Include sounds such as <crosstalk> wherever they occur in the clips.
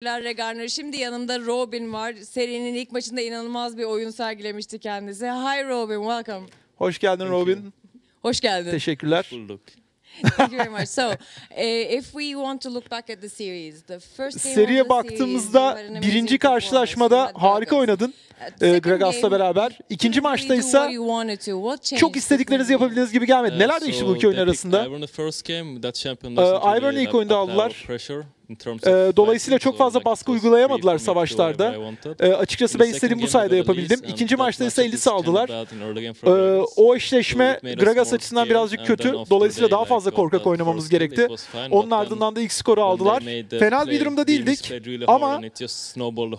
Teşekkürler Regarner. Şimdi yanımda Robin var. Serinin ilk maçında inanılmaz bir oyun sergilemişti kendisi. Hi Robin, welcome. Hoş geldin Robin. Hoş geldin. Teşekkürler. bulduk. Thank you very much. So, <laughs> eh, if we want to look back at the series, the first game Seriye baktığımızda birinci karşılaşmada harika oynadın. Uh, e, Gragas'la beraber. İkinci maçta ise çok istediklerinizi yapabildiğiniz gibi gelmedi. Uh, Neler değişti bu iki oyun arasında? Ivern'ı ilk up- oyunda aldılar. Ee, dolayısıyla çok fazla baskı uygulayamadılar savaşlarda. Ee, açıkçası ben istediğim bu sayede yapabildim. İkinci maçta ise matchup Elis'i is kind of aldılar. o eşleşme Gragas açısından birazcık kötü. Dolayısıyla daha fazla korkak oynamamız gerekti. Onun ardından da ilk skoru aldılar. Fena bir durumda değildik. Ama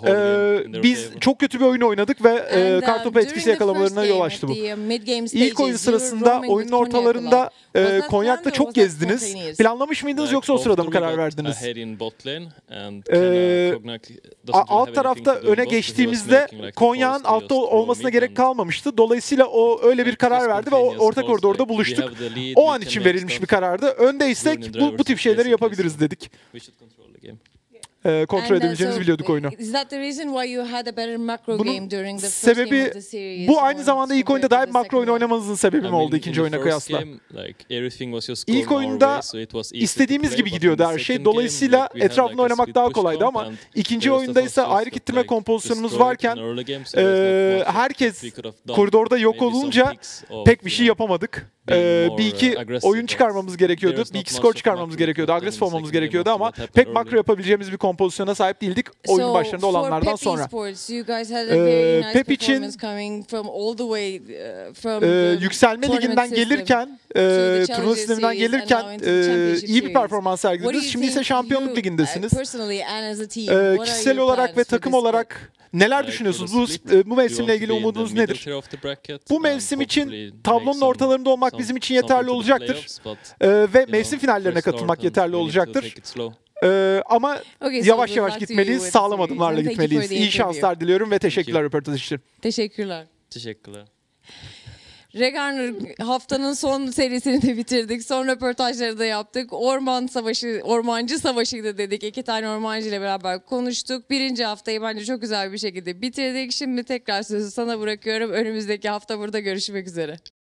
Ee, biz çok kötü bir oyun oynadık ve e, kartopu during etkisi yakalamalarına yol açtı bu. mid-game İlk oyun sırasında oyunun ortalarında e, Konyak'ta çok gezdiniz. Planlamış mıydınız yoksa o sırada mı karar verdiniz? Really alt tarafta öne geçtiğimizde Konya'nın altta olmasına gerek kalmamıştı. Dolayısıyla o öyle bir karar verdi ve orta koridorda buluştuk. O an için verilmiş bir karardı. Öndeysek bu, bu tip şeyleri yapabiliriz dedik. Ee, kontrol And, uh, edebileceğimizi so, biliyorduk oyunu. Is that the reason why you had a better macro Bunun game during the first game sebebi of the series? bu aynı zamanda ilk oyunda daha bir makro oyun oynamanızın sebebi mi oldu in ikinci oyuna kıyasla? İlk oyunda İstediğimiz gibi gidiyordu her şey. Dolayısıyla etrafında oynamak daha kolaydı ama ikinci oyunda ise ayrı kitleme kompozisyonumuz varken much herkes koridorda yok olunca pek bir şey yapamadık. Ee, bir iki oyun çıkarmamız gerekiyordu. Bir iki skor çıkarmamız gerekiyordu. Agresif olmamız gerekiyordu ama pek makro yapabileceğimiz bir kompozisyona sahip değildik oyun So, başlarında olanlardan Pep sonra. Esports, you guys had a Ee, very nice Pep için, performance coming from all the way uh, from the yükselme liginden gelirken, e, turnuva sisteminden gelirken e, iyi bir performans sergilediniz. Şimdi ise şampiyonluk ligindesiniz. uh, what are kişisel olarak ve takım olarak neler düşünüyorsunuz? Bu e, bu mevsimle ilgili umudunuz nedir? Bu mevsim için tablonun ortalarında olmak bizim için yeterli olacaktır. Ee, ve mevsim finallerine katılmak yeterli olacaktır. Ee, ama Okay, so yavaş yavaş gitmeliyiz, sağlam adımlarla gitmeliyiz. İyi şanslar diliyorum ve teşekkürler röportaj için. Teşekkürler. Teşekkürler. Regarner haftanın son serisini de bitirdik. Son röportajları da yaptık. Orman savaşı, ormancı savaşıydı dedik. İki tane ormancı ile beraber konuştuk. Birinci haftayı bence çok güzel bir şekilde bitirdik. Şimdi tekrar sözü sana bırakıyorum. Önümüzdeki hafta burada görüşmek üzere.